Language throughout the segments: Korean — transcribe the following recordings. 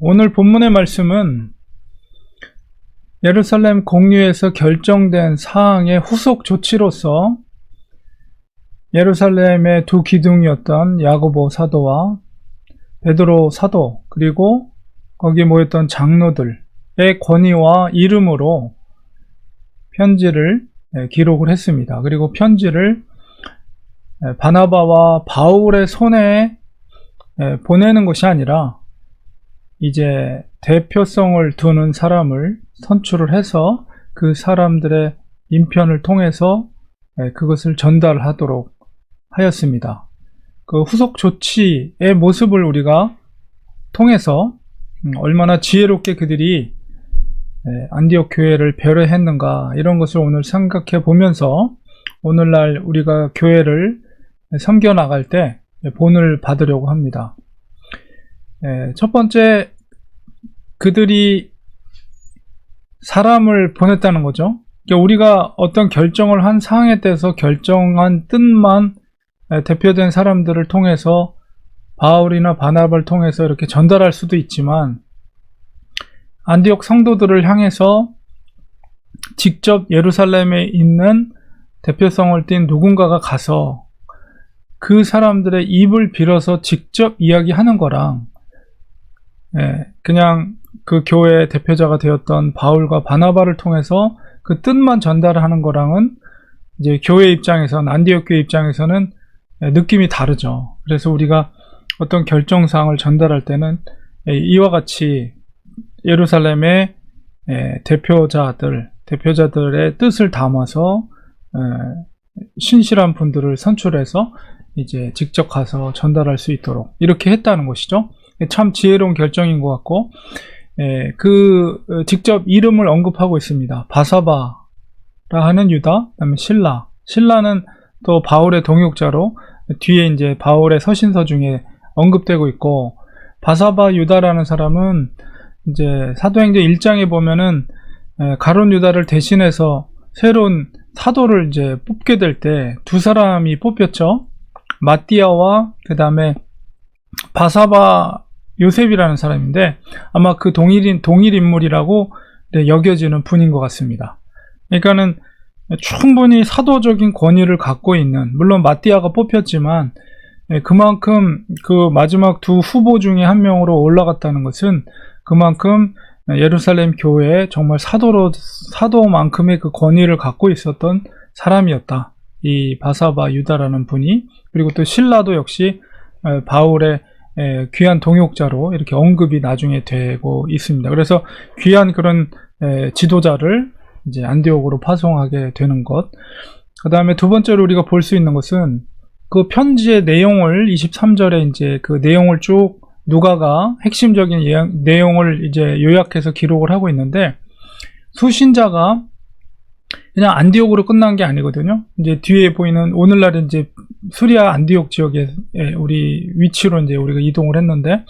오늘 본문의 말씀은 예루살렘 공유에서 결정된 사항의 후속 조치로서 예루살렘의 두 기둥이었던 야고보 사도와 베드로 사도 그리고 거기에 모였던 장로들의 권위와 이름으로 편지를 예, 기록을 했습니다. 그리고 편지를 예, 바나바와 바울의 손에 예, 보내는 것이 아니라 이제 대표성을 두는 사람을 선출을 해서 그 사람들의 인편을 통해서 예, 그것을 전달하도록 하였습니다. 그 후속 조치의 모습을 우리가 통해서 음, 얼마나 지혜롭게 그들이 예, 안디옥 교회를 배려했는가 이런 것을 오늘 생각해 보면서 오늘날 우리가 교회를 섬겨 나갈 때 본을 받으려고 합니다. 예, 첫 번째 그들이 사람을 보냈다는 거죠. 그러니까 우리가 어떤 결정을 한 사항에 대해서 결정한 뜻만 예, 대표된 사람들을 통해서 바울이나 바나바를 통해서 이렇게 전달할 수도 있지만 안디옥 성도들을 향해서 직접 예루살렘에 있는 대표성을 띤 누군가가 가서 그 사람들의 입을 빌어서 직접 이야기하는 거랑 예, 그냥 그 교회의 대표자가 되었던 바울과 바나바를 통해서 그 뜻만 전달하는 거랑은 이제 교회 입장에서는 안디옥 교회 입장에서는 예, 느낌이 다르죠. 그래서 우리가 어떤 결정 사항을 전달할 때는 예, 이와 같이 예루살렘의 예, 대표자들, 대표자들의 뜻을 담아서 예, 신실한 분들을 선출해서 이제 직접 가서 전달할 수 있도록 이렇게 했다는 것이죠. 참 지혜로운 결정인 것 같고 예, 그 어, 직접 이름을 언급하고 있습니다. 바사바라 하는 유다, 그다음에 신라. 신라는 또 바울의 동역자로 뒤에 이제 바울의 서신서 중에 언급되고 있고 바사바 유다라는 사람은 이제 사도행전 1장에 보면은 에, 가론 유다를 대신해서 새로운 사도를 이제 뽑게 될 때 두 사람이 뽑혔죠. 마띠아와 그 다음에 바사바 요셉이라는 사람인데 아마 그 동일인 동일 인물이라고 네, 여겨지는 분인 것 같습니다. 그러니까는 충분히 사도적인 권위를 갖고 있는 물론 마띠아가 뽑혔지만 예, 그만큼 그 마지막 두 후보 중에 한 명으로 올라갔다는 것은 그만큼 예루살렘 교회에 정말 사도로 사도만큼의 그 권위를 갖고 있었던 사람이었다. 이 바사바 유다라는 분이 그리고 또 신라도 역시 에, 바울의 에, 귀한 동역자로 이렇게 언급이 나중에 되고 있습니다. 그래서 귀한 그런 에, 지도자를 이제 안디옥으로 파송하게 되는 것. 그 다음에 두 번째로 우리가 볼 수 있는 것은 그 편지의 내용을 23절에 이제 그 내용을 쭉 누가가 핵심적인 예약- 내용을 이제 요약해서 기록을 하고 있는데 수신자가 그냥 안디옥으로 끝난 게 아니거든요. 이제 뒤에 보이는 오늘날 이제 수리아 안디옥 지역에 우리 위치로 이제 우리가 이동을 했는데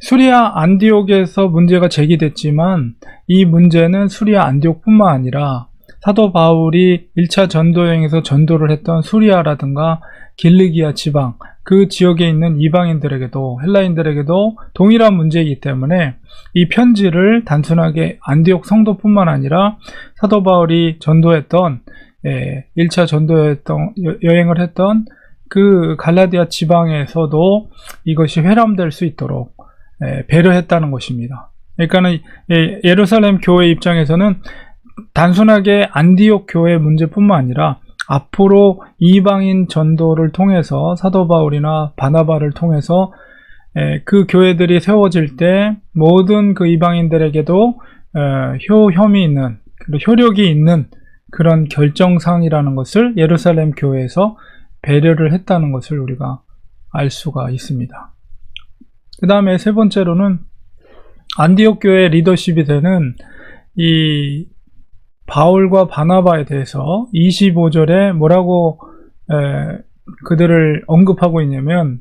수리아 안디옥에서 문제가 제기됐지만 이 문제는 수리아 안디옥뿐만 아니라 사도 바울이 1차 전도 여행에서 전도를 했던 수리아라든가 길르기아 지방 그 지역에 있는 이방인들에게도 헬라인들에게도 동일한 문제이기 때문에 이 편지를 단순하게 안디옥 성도뿐만 아니라 사도 바울이 전도했던 예, 1차 전도했던 여- 여행을 했던 그 갈라디아 지방에서도 이것이 회람될 수 있도록 예, 배려했다는 것입니다. 그러니까는 예, 예루살렘 교회 입장에서는 단순하게 안디옥 교회 문제뿐만 아니라 앞으로 이방인 전도를 통해서 사도 바울이나 바나바를 통해서 에, 그 교회들이 세워질 때 모든 그 이방인들에게도 에, 효혐이 있는 효력이 있는 그런 결정상이라는 것을 예루살렘 교회에서 배려를 했다는 것을 우리가 알 수가 있습니다. 그 다음에 세 번째로는 안디옥 교회 리더십이 되는 이 바울과 바나바에 대해서 25절에 뭐라고 에, 그들을 언급하고 있냐면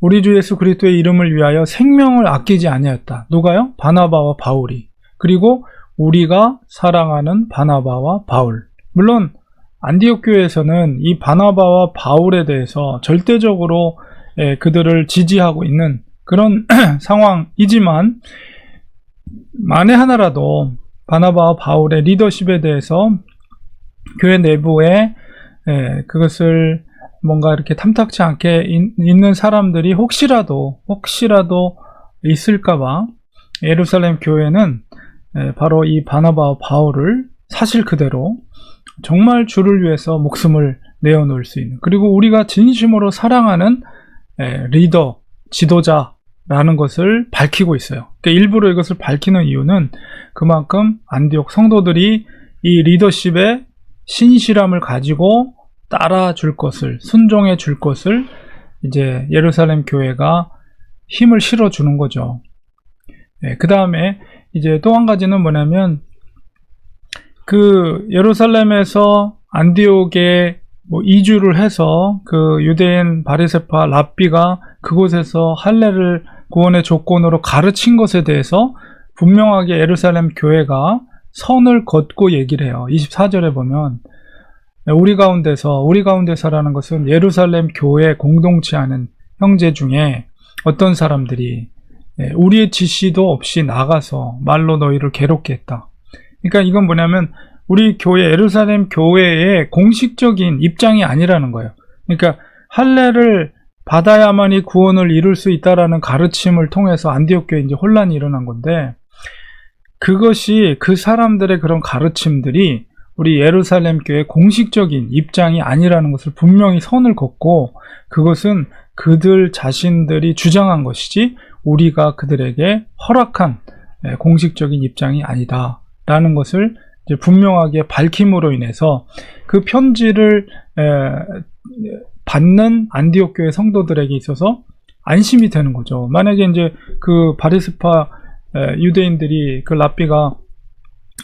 우리 주 예수 그리스도의 이름을 위하여 생명을 아끼지 아니하였다. 누가요? 바나바와 바울이. 그리고 우리가 사랑하는 바나바와 바울. 물론 안디옥 교회에서는 이 바나바와 바울에 대해서 절대적으로 에, 그들을 지지하고 있는 그런 상황이지만 만에 하나라도 바나바와 바울의 리더십에 대해서 교회 내부에 예, 그것을 뭔가 이렇게 탐탁치 않게 인- 있는 사람들이 혹시라도 혹시라도 있을까봐 예루살렘 교회는 예, 바로 이 바나바와 바울을 사실 그대로 정말 주를 위해서 목숨을 내어놓을 수 있는 그리고 우리가 진심으로 사랑하는 예, 리더 지도자 라는 것을 밝히고 있어요. 그러니까 일부러 이것을 밝히는 이유는 그만큼 안디옥 성도들이 이 리더십에 신실함을 가지고 따라줄 것을 순종해 줄 것을 이제 예루살렘 교회가 힘을 실어 주는 거죠. 그 다음에 이제 또 한 가지는 뭐냐면 그 예루살렘에서 안디옥에 뭐 이주를 해서 그 유대인 바리세파 랍비가 그곳에서 할례를 구원의 조건으로 가르친 것에 대해서 분명하게 예루살렘 교회가 선을 걷고 얘기를 해요. 24절에 보면 우리 가운데서 우리 가운데서라는 것은 예루살렘 교회 공동체 하는 형제 중에 어떤 사람들이 예, 우리의 지시도 없이 나가서 말로 너희를 괴롭게 했다. 그러니까 이건 뭐냐면 우리 교회 예루살렘 교회의 공식적인 입장이 아니라는 거예요. 그러니까 할례를 받아야만이 구원을 이룰 수 있다라는 가르침을 통해서 안디옥 교회 이제 혼란이 일어난 건데 그것이 그 사람들의 그런 가르침들이 우리 예루살렘 교회 공식적인 입장이 아니라는 것을 분명히 선을 긋고 그것은 그들 자신들이 주장한 것이지 우리가 그들에게 허락한 예, 공식적인 입장이 아니다라는 것을 분명하게 밝힘으로 인해서 그 편지를 에, 받는 안디옥 교회 성도들에게 있어서 안심이 되는 거죠. 만약에 이제 그 바리스파 에, 유대인들이 그 랍비가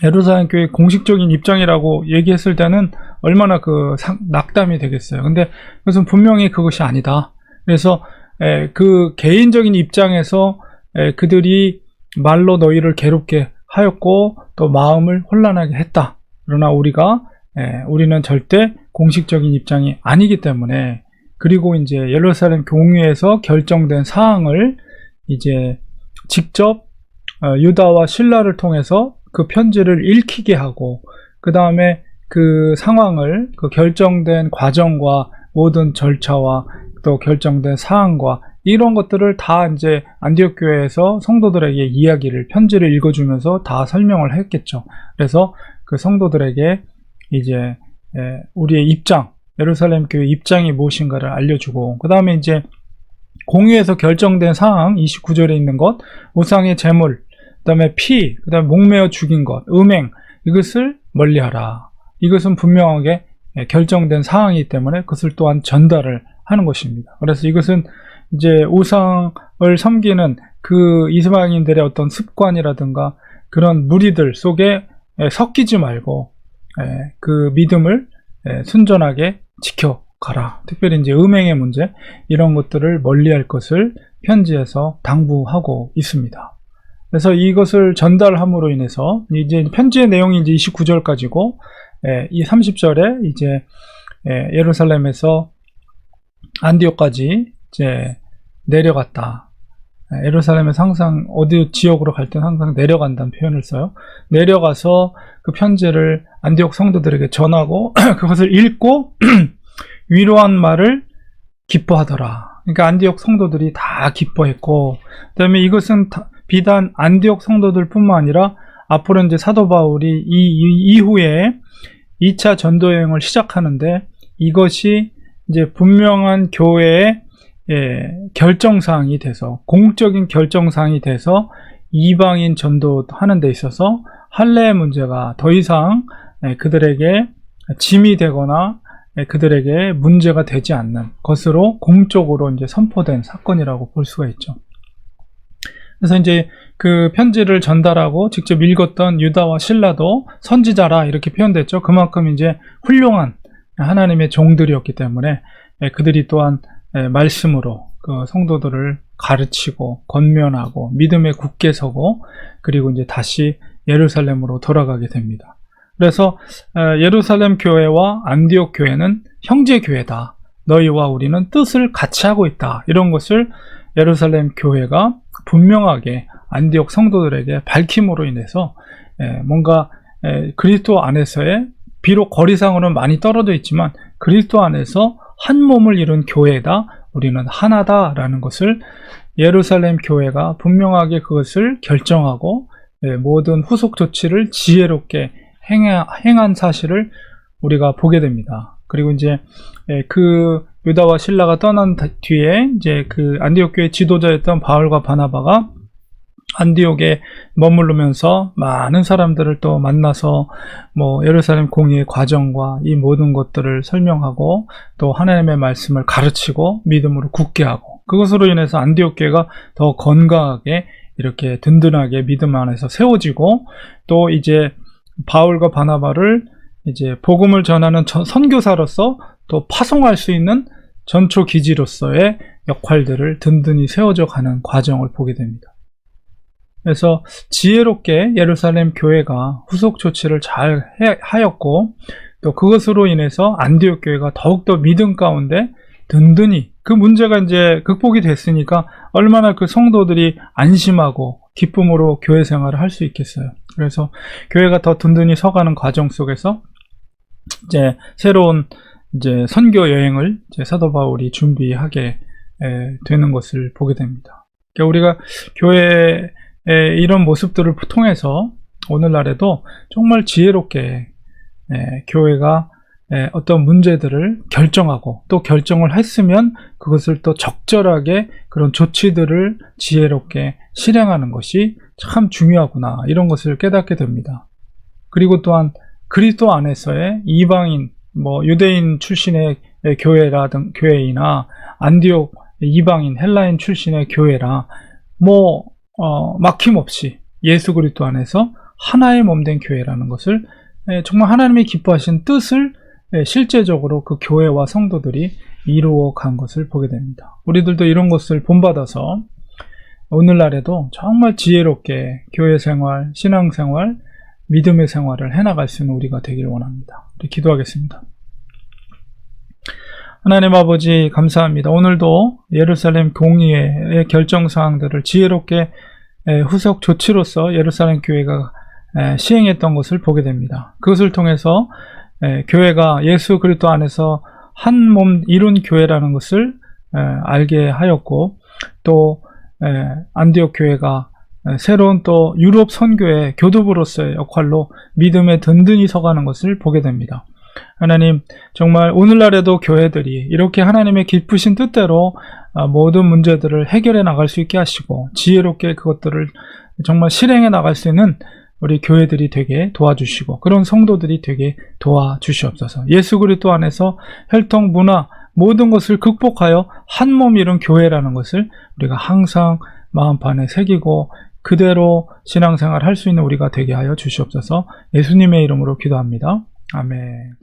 예루살렘 교회 공식적인 입장이라고 얘기했을 때는 얼마나 그 상- 낙담이 되겠어요. 근데 그것은 분명히 그것이 아니다. 그래서 에, 그 개인적인 입장에서 에, 그들이 말로 너희를 괴롭게 하였고 또 마음을 혼란하게 했다. 그러나 우리가 에, 우리는 절대 공식적인 입장이 아니기 때문에 그리고 이제 예루살렘 공회에서 결정된 사항을 이제 직접 어, 유다와 신라를 통해서 그 편지를 읽히게 하고 그 다음에 그 상황을 그 결정된 과정과 모든 절차와 또 결정된 사항과 이런 것들을 다 이제 안디옥 교회에서 성도들에게 이야기를 편지를 읽어주면서 다 설명을 했겠죠. 그래서 그 성도들에게 이제 에, 우리의 입장, 예루살렘 교회 입장이 무엇인가를 알려주고 그 다음에 이제 공유에서 결정된 사항 29절에 있는 것, 우상의 제물, 그 다음에 피, 그 다음에 목매어 죽인 것, 음행 이것을 멀리하라. 이것은 분명하게 예, 결정된 사항이기 때문에 그것을 또한 전달을 하는 것입니다. 그래서 이것은 이제 우상을 섬기는 그 이스라엘인들의 어떤 습관이라든가 그런 무리들 속에 예, 섞이지 말고 예, 그 믿음을 예, 순전하게 지켜가라. 특별히 이제 음행의 문제 이런 것들을 멀리할 것을 편지에서 당부하고 있습니다. 그래서 이것을 전달함으로 인해서 이제 편지의 내용이 이제 29절까지고 예, 이 30절에 이제 예, 예루살렘에서 안디옥까지 이제 내려갔다. 예, 예루살렘에서 항상 어디 지역으로 갈 때는 항상 내려간다는 표현을 써요. 내려가서 그 편지를 안디옥 성도들에게 전하고 그것을 읽고 위로한 말을 기뻐하더라. 그러니까 안디옥 성도들이 다 기뻐했고, 그다음에 이것은 다- 비단 안디옥 성도들뿐만 아니라 앞으로 이제 사도 바울이 이, 이 이 후에 2차 전도 여행을 시작하는데 이것이 이제 분명한 교회의 예, 결정사항이 돼서 공적인 결정사항이 돼서 이방인 전도하는 데 있어서 할례의 문제가 더 이상 예, 그들에게 짐이 되거나 예, 그들에게 문제가 되지 않는 것으로 공적으로 이제 선포된 사건이라고 볼 수가 있죠. 그래서 이제 그 편지를 전달하고 직접 읽었던 유다와 신라도 선지자라 이렇게 표현됐죠. 그만큼 이제 훌륭한 하나님의 종들이었기 때문에 예, 그들이 또한 예, 말씀으로 그 성도들을 가르치고 권면하고 믿음에 굳게 서고 그리고 이제 다시 예루살렘으로 돌아가게 됩니다. 그래서 어, 예루살렘 교회와 안디옥 교회는 형제 교회다. 너희와 우리는 뜻을 같이 하고 있다. 이런 것을 예루살렘 교회가 분명하게 안디옥 성도들에게 밝힘으로 인해서 예, 뭔가 예, 그리스도 안에서의 비록 거리상으로는 많이 떨어져 있지만 그리스도 안에서 한 몸을 이룬 교회다. 우리는 하나다라는 것을 예루살렘 교회가 분명하게 그것을 결정하고 예, 모든 후속 조치를 지혜롭게 행한 사실을 우리가 보게 됩니다. 그리고 이제 예, 그 유다와 신라가 떠난 다- 뒤에 이제 그 안디옥 교회 지도자였던 바울과 바나바가 안디옥에 머무르면서 많은 사람들을 또 만나서 뭐 예루살렘 공의의 과정과 이 모든 것들을 설명하고 또 하나님의 말씀을 가르치고 믿음으로 굳게 하고 그것으로 인해서 안디옥 교회가 더 건강하게 이렇게 든든하게 믿음 안에서 세워지고 또 이제 바울과 바나바를 이제 복음을 전하는 전- 선교사로서 또 파송할 수 있는 전초 기지로서의 역할들을 든든히 세워져 가는 과정을 보게 됩니다. 그래서 지혜롭게 예루살렘 교회가 후속 조치를 잘 해- 하였고 또 그것으로 인해서 안디옥 교회가 더욱더 믿음 가운데 든든히 그 문제가 이제 극복이 됐으니까 얼마나 그 성도들이 안심하고 기쁨으로 교회 생활을 할 수 있겠어요. 그래서 교회가 더 든든히 서가는 과정 속에서 이제 새로운 이제 선교 여행을 이제 사도 바울이 준비하게 에, 되는 것을 보게 됩니다. 그러니까 우리가 교회의 이런 모습들을 통해서 오늘날에도 정말 지혜롭게 에, 교회가 에, 어떤 문제들을 결정하고 또 결정을 했으면 그것을 또 적절하게 그런 조치들을 지혜롭게 실행하는 것이 참 중요하구나 이런 것을 깨닫게 됩니다. 그리고 또한 그리스도 안에서의 이방인 뭐 유대인 출신의 교회라든 교회이나 안디옥 이방인 헬라인 출신의 교회라 뭐 어, 막힘없이 예수 그리스도 안에서 하나의 몸된 교회라는 것을 예, 정말 하나님이 기뻐하신 뜻을 예, 실제적으로 그 교회와 성도들이 이루어 간 것을 보게 됩니다. 우리들도 이런 것을 본받아서 오늘날에도 정말 지혜롭게 교회 생활, 신앙 생활, 믿음의 생활을 해나갈 수 있는 우리가 되기를 원합니다. 우리 기도하겠습니다. 하나님 아버지 감사합니다. 오늘도 예루살렘 공의의 결정 사항들을 지혜롭게 에, 후속 조치로서 예루살렘 교회가 에, 시행했던 것을 보게 됩니다. 그것을 통해서 에, 교회가 예수 그리스도 안에서 한 몸 이룬 교회라는 것을 에, 알게 하였고 또 에, 안디옥 교회가 에, 새로운 또 유럽 선교의 교두부로서의 역할로 믿음에 든든히 서가는 것을 보게 됩니다. 하나님, 정말 오늘날에도 교회들이 이렇게 하나님의 기쁘신 뜻대로 아, 모든 문제들을 해결해 나갈 수 있게 하시고 지혜롭게 그것들을 정말 실행해 나갈 수 있는 우리 교회들이 되게 도와주시고 그런 성도들이 되게 도와주시옵소서. 예수 그리스도 안에서 혈통 문화 모든 것을 극복하여 한 몸 이룬 교회라는 것을 우리가 항상 마음판에 새기고 그대로 신앙생활 할 수 있는 우리가 되게 하여 주시옵소서. 예수님의 이름으로 기도합니다. 아멘.